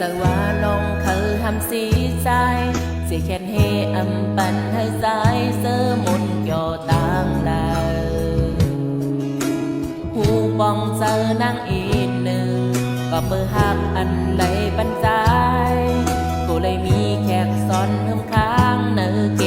จะว่าน้องเคยทำสีใจสีแค่นเฮอำปันให้สายเสอมนเกี่ยวต่างลาหูปองเจอนางอีกหนึ่งก็เบอร์หักอันไหลปันใจ กูเลยมีแขกซ้อนเพิ่มค้างเนอเก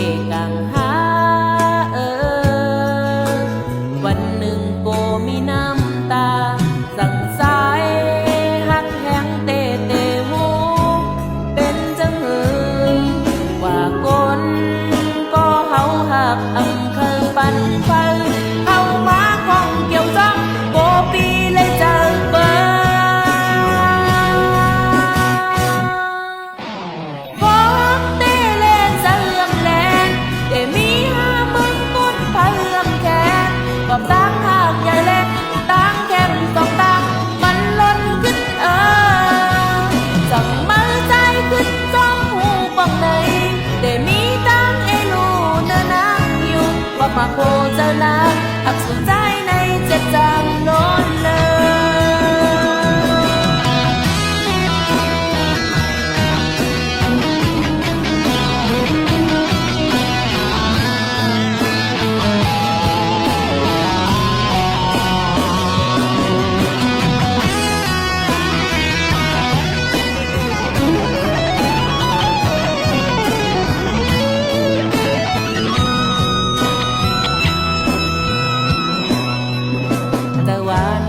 ว่ามา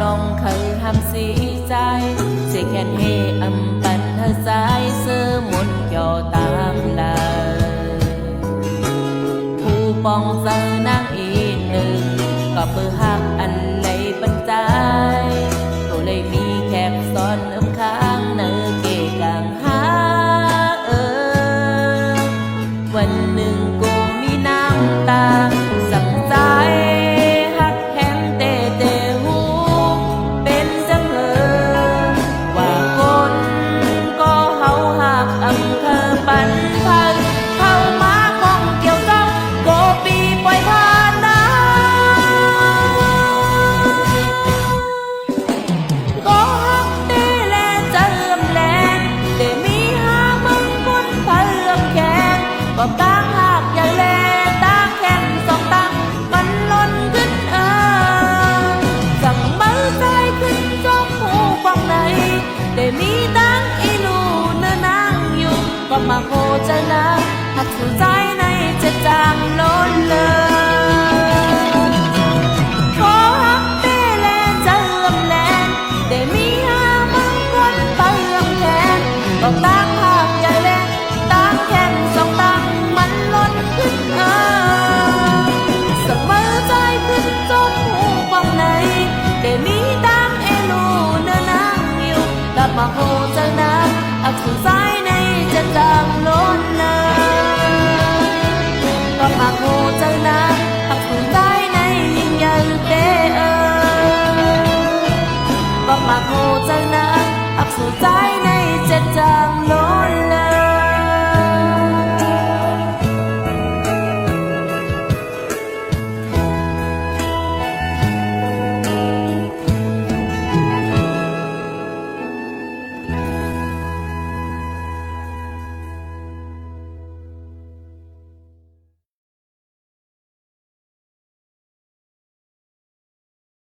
น้องเคยทำสีใจสิแค่นเฮอำปันเธอสายเสื้อมุนต์ย่อตามลาผู้ปองเจอนางอีหนึ่งก็เปือหักอันไหลปันใจก็เลยมีแขกซ้อนน้ำค้างเนื้อเกกังหาเออวันหนึ่งกูมีน้ำตา ใจนะหักสู่ใจในจะจางล้นเลยขอฮักเตแลเจิมแลนแต่มีหามังคนเติมแขนก็ตั้งหักใหญ่แลนตั้งแขนสองตั้งมันล้นขึ้นเออเสมอใจขึ้นจนหูฟังในแต่มีตั้งเอลูเนื้อนางอยู่กลับมาโค